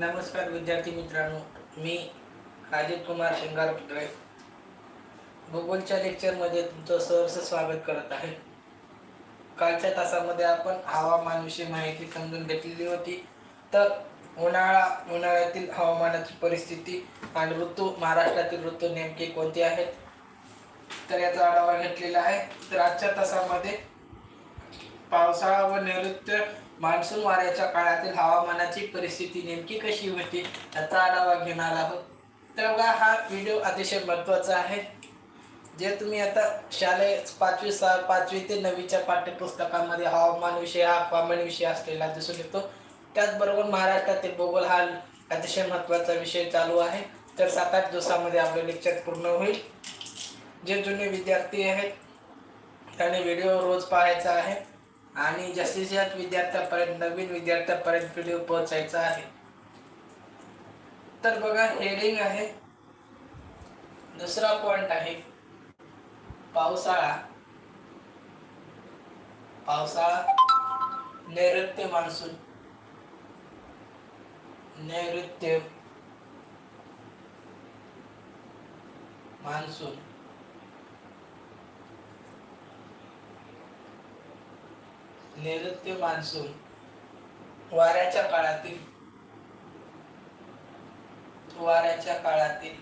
नमस्कार विद्यार्थी मित्रांनो मी राजीव कुमार शिंगारपुत्रे भूगोलच्या लेक्चरमध्ये तुमचं सहर्ष स्वागत करत आहे. कालच्या तासामध्ये आपण हवामानविषयी माहिती समजून घेतलेली होती. तर उन्हाळा उन्हाळ्यातील हवामानाची परिस्थिती आणि ऋतू महाराष्ट्रातील ऋतू नेमके कोणते आहेत? तर याचा आढावा घेतलेला आहे. तर आजच्या तासामध्ये पावसाळा व नैऋत्य मान्सून वाऱ्याच्या काळातील हवामानाची परिस्थिती नेमकी कशी होती याचा आढावा घेणार आहोत. तर बघा हा व्हिडिओ अतिशय महत्त्वाचा आहे जे तुम्ही आता शालेय पाचवी सहा पाचवी ते नववीच्या पाठ्यपुस्तकामध्ये हवामान विषय हा हवामान विषय असलेला दिसून येतो. त्याचबरोबर महाराष्ट्रातील भूगोल हा अतिशय महत्त्वाचा विषय चालू आहे. तर सात आठ दिवसामध्ये आपलं लेक्चर पूर्ण होईल. जे जुने विद्यार्थी आहेत त्याने व्हिडिओ रोज पाहायचा आहे. आणि जास्तीत जास्त विद्यार्थ्यापर्यंत नवीन विद्यार्थ्यापर्यंत व्हिडिओ पोहोचायचा आहे. तर बघा हेडिंग आहे. दुसरा पॉइंट आहे. पावसाळा. पावसाळा नैऋत्य मान्सून नैऋत्य मान्सून नैऋत्य मान्सून वाऱ्याच्या काळातील वाऱ्याच्या काळातील.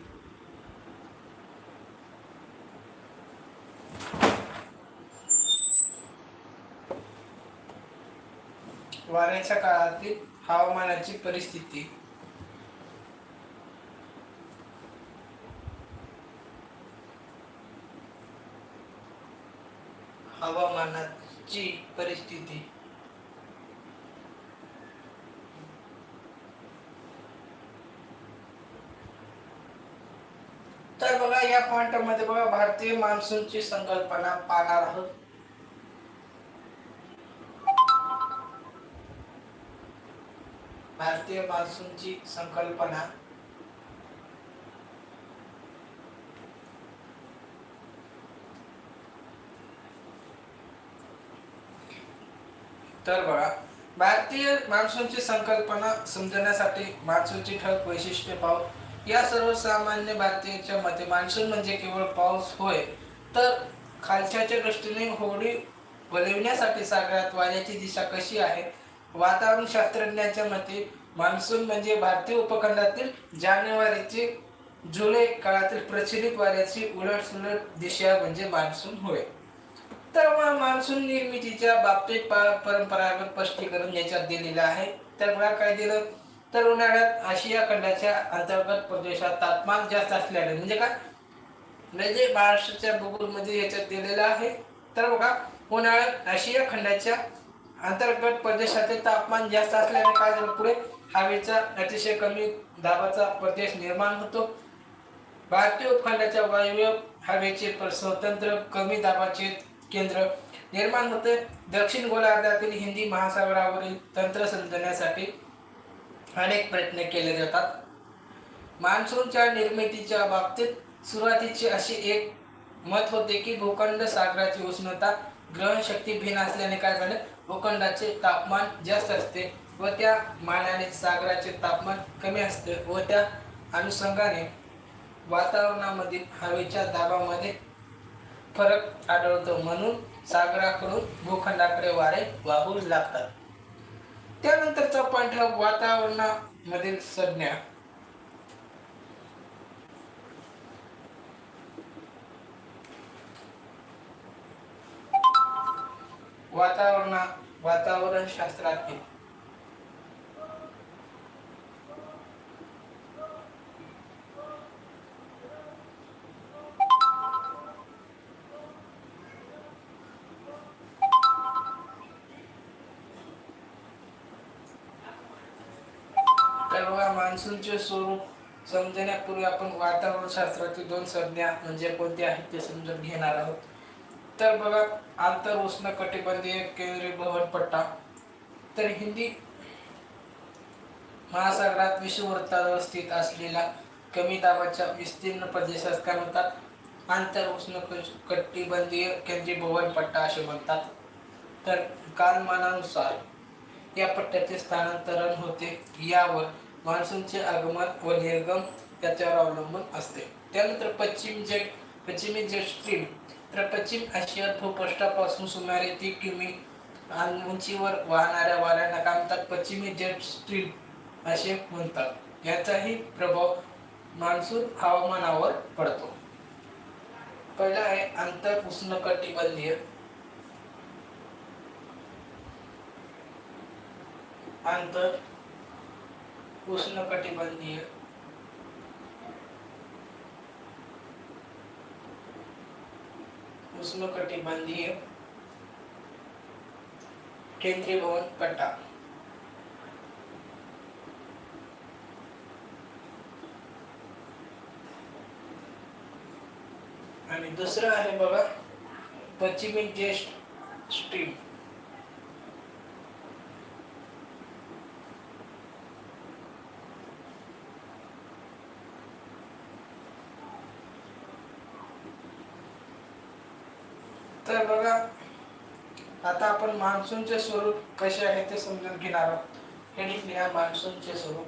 वाऱ्याच्या काळातील हवामानाची परिस्थिती. हवामानात ची परिस्थिती. तर बघा या पॉइंटमध्ये बघा भारतीय मान्सूनची संकल्पना पाहणार आहोत. भारतीय मान्सूनची संकल्पना तर बघा भारतीय मान्सूनची संकल्पना समजण्यासाठी मान्सूनची ठळक वैशिष्ट्ये पाहू. या सर्वसामान्य भारतीयांच्या मते मान्सून म्हणजे केवळ पाऊस होय तर खालच्याच्या दृष्टीने होडी वलविण्यासाठी सागरात वाऱ्याची दिशा कशी आहे? वातावरण शास्त्रज्ञांच्या मते मान्सून म्हणजे भारतीय उपखंडातील जानेवारीचे जुलै काळातील प्रचलित वाऱ्याची उलट सुलट दिशा म्हणजे मान्सून होय. तर मग मान्सून निर्मितीच्या बाबतीत परंपरागत स्पष्टीकरण याच्यात दिलेलं आहे. तर मला काय दिलं? तर उन्हाळ्यात आशिया खंडाच्या अंतर्गत प्रदेशात तापमान जास्त असल्याने म्हणजे काय? म्हणजे महाराष्ट्राच्या भूगोलमध्ये याच्यात दिलेलं आहे तर बघा उन्हाळ्यात आशिया खंडाच्या अंतर्गत प्रदेशाचे तापमान जास्त असल्याने काय झालं पुढे? हवेचा अतिशय कमी दाबाचा प्रदेश निर्माण होतो. भारतीय उपखंडाच्या वायव्य हवेचे स्वतंत्र कमी दाबाचे केंद्र निर्माण होते. दक्षिण गोलार्धातील हिंदी महासागरावरील तंत्र समजण्यासाठी अनेक प्रयत्न केले जातात. मान्सूनच्या निर्मितीच्या बाबतीत सुरुवातीची अशी एक मत होते की भूखंड सागराची उष्णता ग्रहणशक्ती भिन्न असल्याने काय झालं? भूखंडाचे तापमान जास्त असते व त्या मानाने सागराचे तापमान कमी असते व त्या अनुषंगाने वातावरणामधील हवेच्या दाबामध्ये फरक आढळतो म्हणून सागराकडून भूखंडाकडे वारे वाहू लागतात. त्यानंतरचा पॉइंट हा वातावरणामधील संज्ञा. वातावरणा वातावरण शास्त्रातील तर बघा मान्सूनचे स्वरूप समजण्यापूर्वी आपण वातावरण शास्त्रातील दोन संज्ञा म्हणजे कोणत्या आहेत ते समजून घेणार आहोत. तर बघा आंतर उष्ण कटिबंधीय केंद्रीय भवन पट्टा तर हिंदी महासागरात विषुववृत्तावर स्थित असलेला कमी दाबाच्या विस्तीर्ण प्रदेशास काय म्हणतात? आंतर उष्ण कटिबंधीय केंद्रीय भवन पट्टा असे म्हणतात. तर कालमानानुसार या पट्ट्याचे स्थानांतरण होते. यावर मान्सूनचे आगमन व निर्गम याच्यावर अवलंबून असते. त्यानंतर पश्चिम जेट पश्चिमी जेट स्ट्रीम. तर पश्चिम आशियात भूपृष्ठापासून सुमारे तीन किमी उंचीवर वाहणाऱ्या वाऱ्यांना काय म्हणतात? पश्चिमी जेट स्ट्रीम असे म्हणतात. याचाही प्रभाव मान्सून हवामानावर पडतो. पहिला आहे आंतर उष्णकटिबंधीय. आंतर उष्णकटिबंधीय उष्णकटिबंधीय केंद्रीभवन पट्टा आणि दुसरं आहे बघा पश्चिमी जेट स्ट्रीम. तर बघा आता आपण मान्सूनचे स्वरूप कसे आहे ते समजून घेणार आहोत. हे लिहा मान्सूनचे स्वरूप.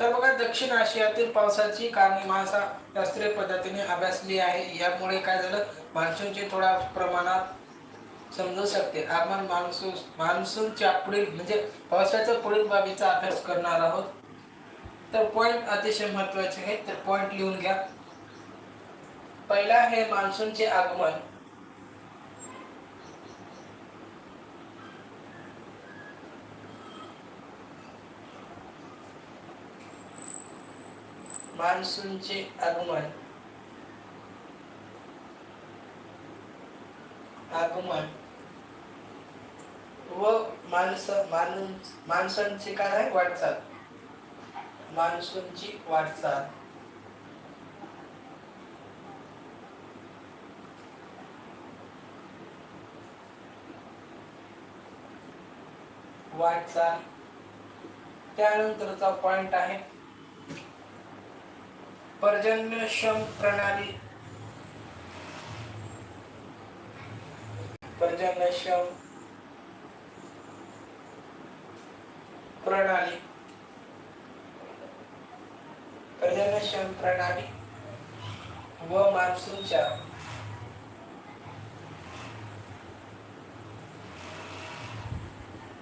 तर बघा दक्षिण आशियातील पावसाची कारणे माणसा शास्त्रीय पद्धतीने अभ्यासली आहे. यामुळे काय झालं? मान्सूनचे थोड्या प्रमाणात समजू शकते. आपण मान्सून मान्सूनच्या पुढील म्हणजे पावसाच्या पुढील बाबीचा अभ्यास करणार आहोत. तर पॉइंट अतिशय महत्त्वाचे आहेत. तर पॉइंट लिहून घ्या. पहिला आहे मान्सूनचे आगमन. मान्सूनचे आगमन. आगमन. व माणस माणूस माणसांची काय आहे? वाटचाल. माणसांची वाटचाल. वाटचाल. त्यानंतरचा पॉइंट आहे. पर्जन्यक्षम प्रणाली. पर्जन्यक्षम प्रणाली. पर्जन्यक्षम प्रणाली व मान्सूनच्या.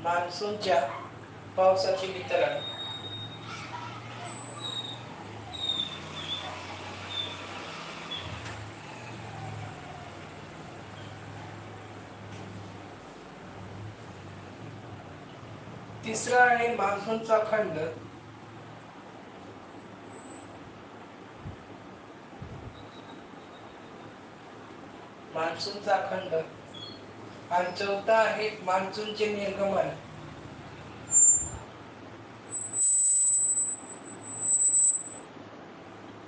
मान्सूनच्या पावसाचे वितरण. तिसरा आहे मान्सूनचा खंड. मान्सूनचा खंड. आणि चौथा आहे मान्सूनचे निर्गमन.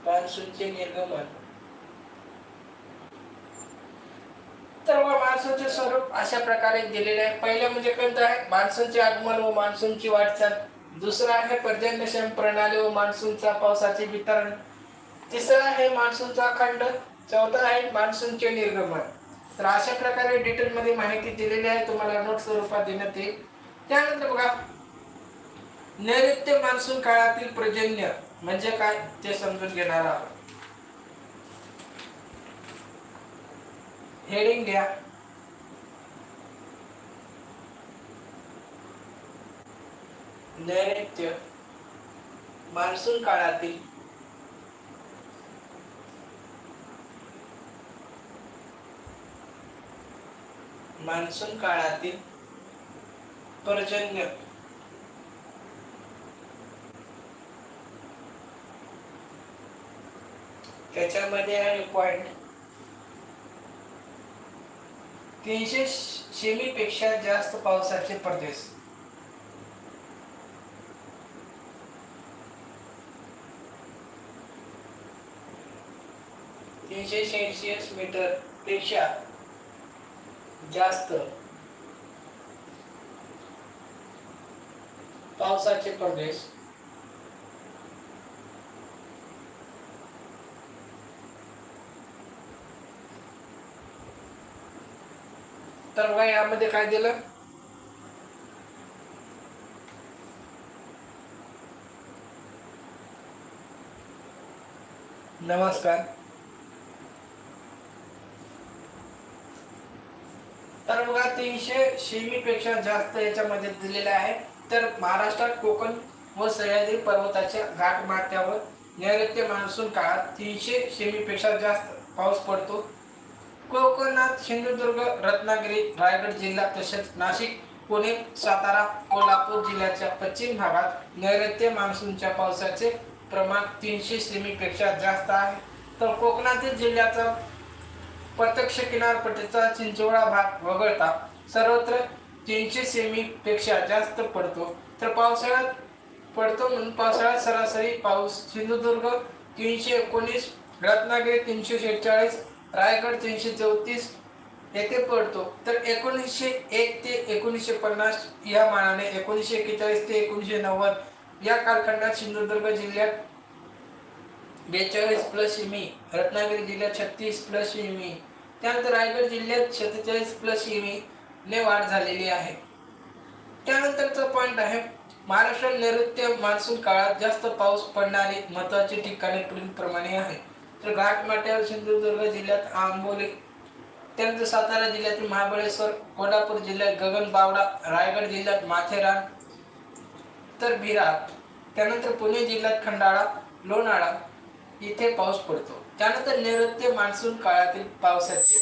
मान्सूनचे निर्गमन तर मग मान्सूनचे स्वरूप अशा प्रकारे दिलेले आहे. पहिलं म्हणजे कोणतं आहे? मान्सूनचे आगमन व मान्सूनची वाटचाल. दुसरं आहे पर्जन्यक्षम प्रणाली व मान्सूनचा पावसाचे वितरण. तिसरं आहे मान्सूनचा खंड चौथा आहे मान्सूनचे निर्गमन. तर अशा प्रकारे डिटेलमध्ये माहिती दिलेली आहे. तुम्हाला नोट स्वरूपात देण्यात येईल. त्यानंतर बघा. नैऋत्य मान्सून काळातील पर्जन्य म्हणजे काय? ते समजून घेणार आहोत. हेडिंग घ्या. नैऋत्य मान्सून काळातील मान्सून काळातील पर्जन्य त्याच्यामध्ये आहे पॉइंट तीनशे सेमी पेक्षा जास्त पावसाचे प्रदेश. तीनशे सेल्सिअस मीटरपेक्षा जास्त पावसाचे प्रदेश तर बघा यामध्ये काय दिलं? नमस्कार. तीनशे सेमी पेक्षा जास्त याच्यामध्ये दिलेले आहे. तर महाराष्ट्रात कोकण व सह्याद्री पर्वताच्या घाट माथ्यावर नैऋत्य मान्सून काळात तीनशे सेमी पेक्षा जास्त पाऊस पडतो. कोकणात सिंधुदुर्ग रत्नागिरी रायगड जिल्हा तसेच नाशिक पुणे सातारा कोल्हापूर जिल्ह्याच्या पश्चिम भागात नैऋत्य मान्सूनच्या पावसाचे प्रमाण तीनशे सेमी पेक्षा जास्त आहे. तर कोकणातील जिल्ह्याचा प्रत्यक्ष किनारपट्टीचा चिंचोळा भाग वगळता सर्वत्र तीनशे सेमी पेक्षा जास्त पडतो. तर पावसाळ्यात पडतो म्हणून पावसाळ्यात सरासरी पाऊस सिंधुदुर्ग तीनशे एकोणीस रत्नागिरी तीनशे शेहेचाळीस रायगड तीनशे चौतीस येथे पडतो. तर एकोणीसशे एक ते एकोणीसशे पन्नास या मानाने एकोणीसशे एक्केचाळीस ते एकोणीसशे नव्वद या कालखंडात सिंधुदुर्ग जिल्ह्यात बेचाळीस प्लस इमी रत्नागिरी जिल्ह्यात छत्तीस प्लस इमी त्यानंतर रायगड जिल्ह्यात सत्तेचाळीस प्लस इमी ने वाढ झालेली आहे. त्यानंतरचा पॉईंट आहे महाराष्ट्र नैऋत्य मान्सून काळात जास्त पाऊस पडणारी महत्वाची ठिकाणे पुढीलप्रमाणे आहे. तर घाटमाट्यावर सिंधुदुर्ग जिल्ह्यात आंबोली त्यानंतर सातारा जिल्ह्यातील महाबळेश्वर कोल्हापूर जिल्ह्यात गगनबावडा रायगड जिल्ह्यात माथेरान तर विरार त्यानंतर पुणे जिल्ह्यात खंडाळा लोणाळा इथे पाऊस पडतो. त्यानंतर नैऋत्य मान्सून काळातील पावसाचे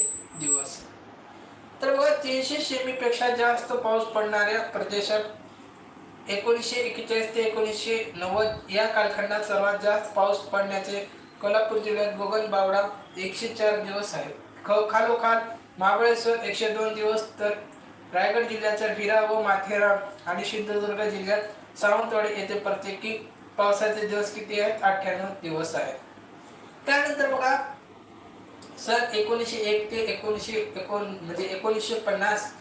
तर बघा तीनशे सेमी पेक्षा जास्त पाऊस पडणाऱ्या प्रदेशात एकोणीसशे एक्केचाळीस ते एकोणीसशे नव्वद या कालखंडात सर्वात जास्त पाऊस पडण्याचे कोल्हापूर जिल्ह्यात गोगनबावडा एकशे चार दिवस आहे. ख खालोखाल महाबळेश्वर एकशे दोन दिवस तर रायगड जिल्ह्याच्या विरा व माथेरान आणि सिंधुदुर्ग जिल्ह्यात सावंतवाडी येथे प्रत्येकी पावसाचे दिवस किती आहेत? अठ्ठ्याण्णव दिवस आहेत. त्यानंतर बघा सन एकोणीसशे एक ते एकोणीसशे एकोण म्हणजे एकोणीसशे पन्नास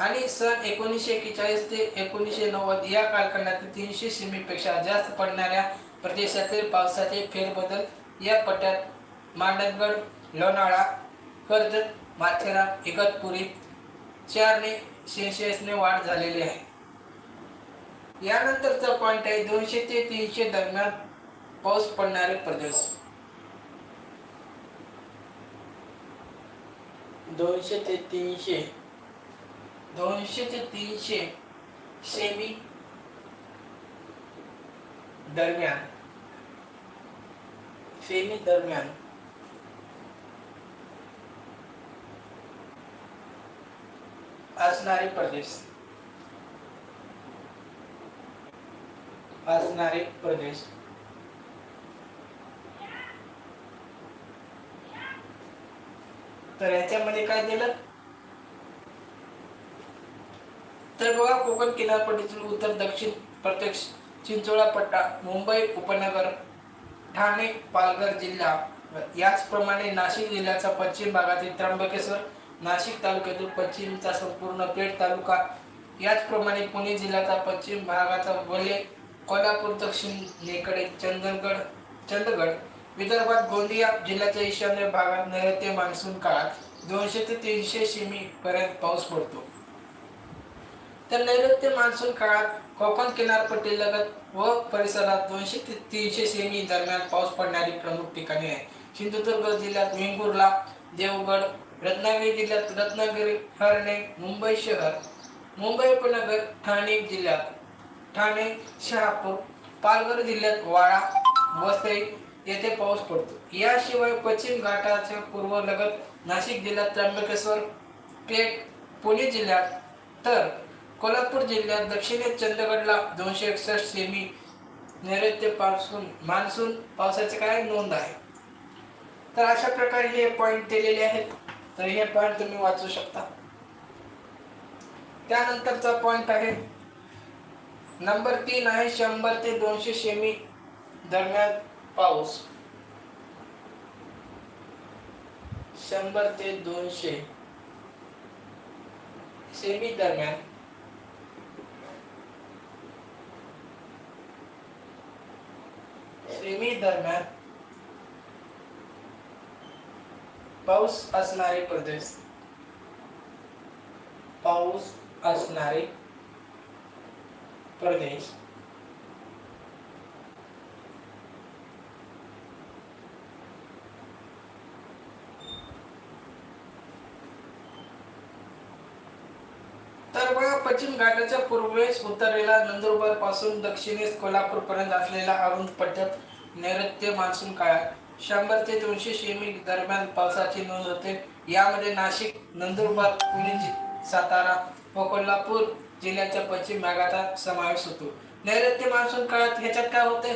आणि सन एकोणीसशे एक्केचाळीस ते एकोणीसशे नव्वद या कालखंडातील तीनशे सेमीपेक्षा जास्त पडणाऱ्या प्रदेशातील पावसाचे फेरबदल या पट्ट्यात मांडणगड लोणाळा कर्जत माथेरान इगतपुरी चारने सेल्सिअसने वाढ झालेली आहे. यानंतरचा पॉइंट आहे दोनशे ते तीनशे दरम्यान पाऊस पडणारे प्रदेश. दोनशे ते तीनशे. दोनशे ते तीनशे सेमी दरम्यान. सेमी दरम्यान. असणारे प्रदेश. असणारे प्रदेश. तर याच्यामध्ये काय दिलं तर बघा कोकण किनारपट्टीतील उत्तर दक्षिण प्रत्यक्ष चिंचोळा पट्टा मुंबई उपनगर ठाणे पालघर जिल्हा. याचप्रमाणे नाशिक जिल्ह्याचा पश्चिम भागातील त्र्यंबकेश्वर नाशिक तालुक्यातील पश्चिमचा संपूर्ण पेठ तालुका. याचप्रमाणे पुणे जिल्ह्याचा पश्चिम भागाचा वले कोल्हापूर दक्षिणेकडे चंदनगड चंदगड विदर्भात गोंदिया जिल्ह्याच्या ईशान्य भागात नैऋत्य मान्सून काळात दोनशे ते तीनशे सेमी पर्यंत पाऊस पडतो. तर नैऋत्य मान्सून काळात कोकण किनारपट्टी लगत व परिसरात दोनशे ते तीनशे सेमी दरम्यान पाऊस पडणारी प्रमुख ठिकाणे आहे सिंधुदुर्ग जिल्ह्यात वेंगुर्ला देवगड रत्नागिरी जिल्ह्यात रत्नागिरी हरणे मुंबई शहर मुंबई उपनगर ठाणे जिल्ह्यात. ठाणे शहापूर पालघर जिल्ह्यात वाडा वसई येथे पाऊस पडतो. याशिवाय पश्चिम घाटाच्या पूर्व लगत नाशिक जिल्ह्यात त्र्यंबकेश्वर पेठ पुणे जिल्ह्यात तर कोल्हापूर जिल्ह्यात दक्षिणेत चंदगडला दोनशे एकसष्ट सेमी नैऋत्यपासून मान्सून पावसाचे काय नोंद आहे? तर अशा प्रकारे हे पॉईंट दिलेले आहेत. तर हे पॉईंट तुम्ही वाचू शकता. त्यानंतरचा पॉईंट आहे. नंबर तीन आहे शंभर ते दोनशे सेमी दरम्यान पाऊस. शंभर ते दोनशे. सेमी दरम्यान. सेमी दरम्यान. पाऊस असणारे प्रदेश. पाऊस असणारे प्रदेश तर बघा पश्चिम घाटाच्या पूर्वेस उत्तरेला नंदुरबारपासून दक्षिणेस कोल्हापूर पर्यंत असलेला अरुंद पट्ट्यात नैऋत्य मान्सून काळात शंभर ते दोनशे सेमी दरम्यान पावसाची नोंद होते. यामध्ये नाशिक नंदुरबार पुणे सातारा व कोल्हापूर जिल्ह्याच्या पश्चिम भागाचा समावेश होतो. नैऋत्य मान्सून काळात ह्याच्यात काय होते?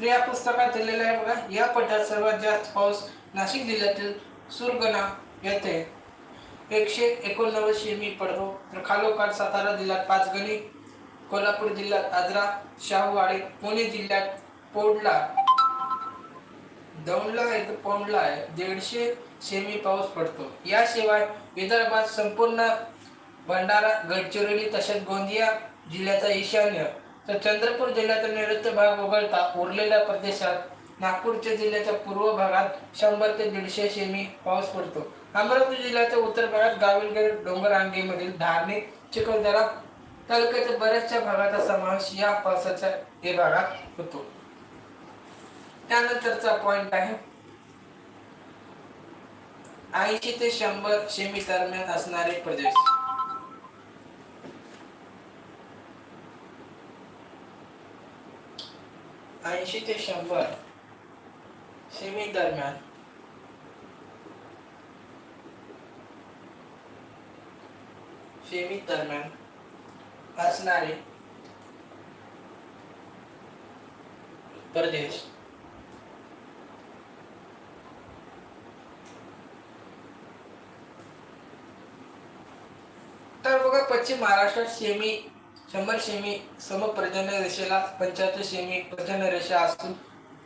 तर या पुस्तकात दिलेलं आहे बघा. या पट्ट्यात सर्वात जास्त पाऊस नाशिक जिल्ह्यातील सुरगणा येथे एकशे एकोणनव्वद शेमी पडतो. तर खालोखाल सातारा जिल्ह्यात पाचगणी कोल्हापूर जिल्ह्यात आजरा शाहूवाडी पुणे जिल्ह्यात पोडला. दौंडला आहे तर आहे. दीडशे सेमी पाऊस पडतो. याशिवाय विदर्भात संपूर्ण भंडारा गडचिरोली तसेच गोंदिया जिल्ह्याचा ईशान्य. तर चंद्रपूर जिल्ह्याचा नैऋत्य भाग वगळता उरलेल्या प्रदेशात नागपूरच्या जिल्ह्याच्या पूर्व भागात शंभर ते दीडशे सेमी पाऊस पडतो. अमरावती जिल्ह्याच्या उत्तर भागात गाविलगड डोंगररांगेमधील धार्मिक चिखलदरा तालुक्याच्या बऱ्याचशा भागाचा समावेश या पावसाच्या विभागात होतो. त्यानंतरचा पॉइंट आहे ऐंशी ते शंभर सेमी दरम्यान असणारे प्रदेश. ऐंशी ते शंभर सेमी दरम्यान. सेमी दरम्यान असणारे प्रदेश. तर बघा पश्चिम महाराष्ट्रात सेमी शंभर सेमी समपर्जन्य रेषेला पंच्याहत्तर सेमी पर्जन्य रेषा असून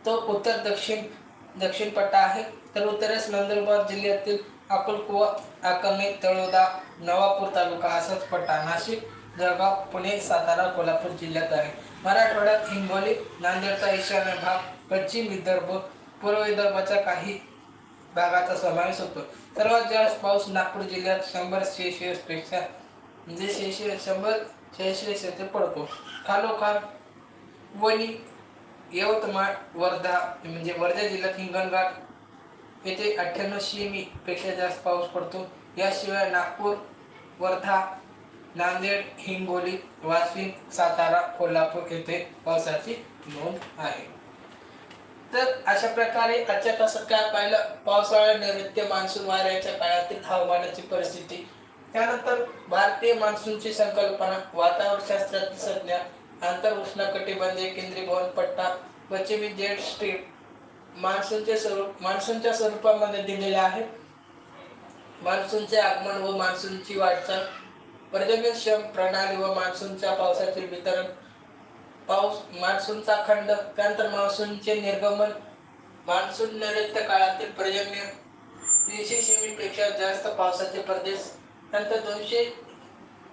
तो उत्तर दक्षिण दक्षिण पट्टा आहे. तर उत्तरेस नंदुरबार जिल्ह्यातील अकोलकुवा आकमे तळोदा नवापूर तालुका असाच पट्टा. नाशिक जळगाव पुणे सातारा कोल्हापूर जिल्ह्यात आहे. मराठवाड्यात हिंगोली नांदेडचा ईशान्य भाग पश्चिम विदर्भ पूर्व विदर्भाच्या काही भागाचा समावेश होतो. सर्वात जास्त पाऊस नागपूर जिल्ह्यात शंभर सेल्सिअसपेक्षा म्हणजे सेल्सिअस शंभर सेल्सिअस येथे पडतो. खालोखाल वणी यवतमाळ वर्धा म्हणजे वर्धा जिल्ह्यात हिंगणघाट येथे अठ्ठ्याण्णव सेमी पेक्षा जास्त पाऊस पडतो. याशिवाय नागपूर वर्धा नांदेड हिंगोली वाशिम सातारा कोल्हापूर येथे पावसाची नोंद आहे. तर अशा प्रकारे आजच्या तासात काय पाहिलं? पावसाळा नैऋत्य मान्सून वाऱ्याच्या काळातील हवामानाची परिस्थिती. त्यानंतर भारतीय मान्सूनची संकल्पना वातावरण शास्त्रातील संज्ञा आंतर उष्णकटिबंधीय केंद्रीभवन पट्टा पश्चिमी जेट स्ट्रीम मान्सूनचे स्वरूप मान्सूनच्या स्वरूपामध्ये दिलेले आहे मान्सूनचे आगमन व मान्सूनची वाटचाल पर्जन्यक्षम प्रणाली व मान्सूनच्या पावसाचे वितरण पाऊस मान्सूनचा खंड त्यानंतर मान्सूनचे निर्गमन मान्सून नैऋत्य काळातील पर्जन्य तीनशे सेमीपेक्षा जास्त पावसाचे प्रदेश नंतर दोनशे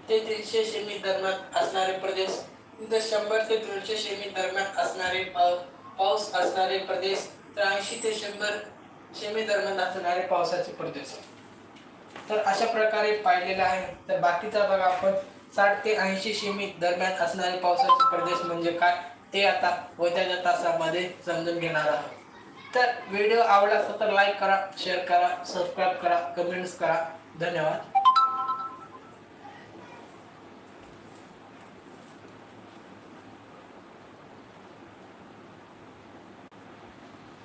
ते तीनशे सेमी दरम्यान असणारे प्रदेश नंतर शंभर ते दोनशे सेमी दरम्यान असणारे पाऊस असणारे प्रदेश तर ऐंशी ते शंभर सेमी दरम्यान असणारे पावसाचे प्रदेश. तर अशा प्रकारे पाहिलेलं आहे. तर बाकीचा बघा आपण साठ ते ऐंशी सेमी दरम्यान असणारे पावसाचे प्रदेश म्हणजे काय ते आता उद्याच्या तासामध्ये समजून घेणार आहोत. तर व्हिडिओ आवडला असता तर लाईक करा शेअर करा सबस्क्राईब करा कमेंट्स करा. धन्यवाद.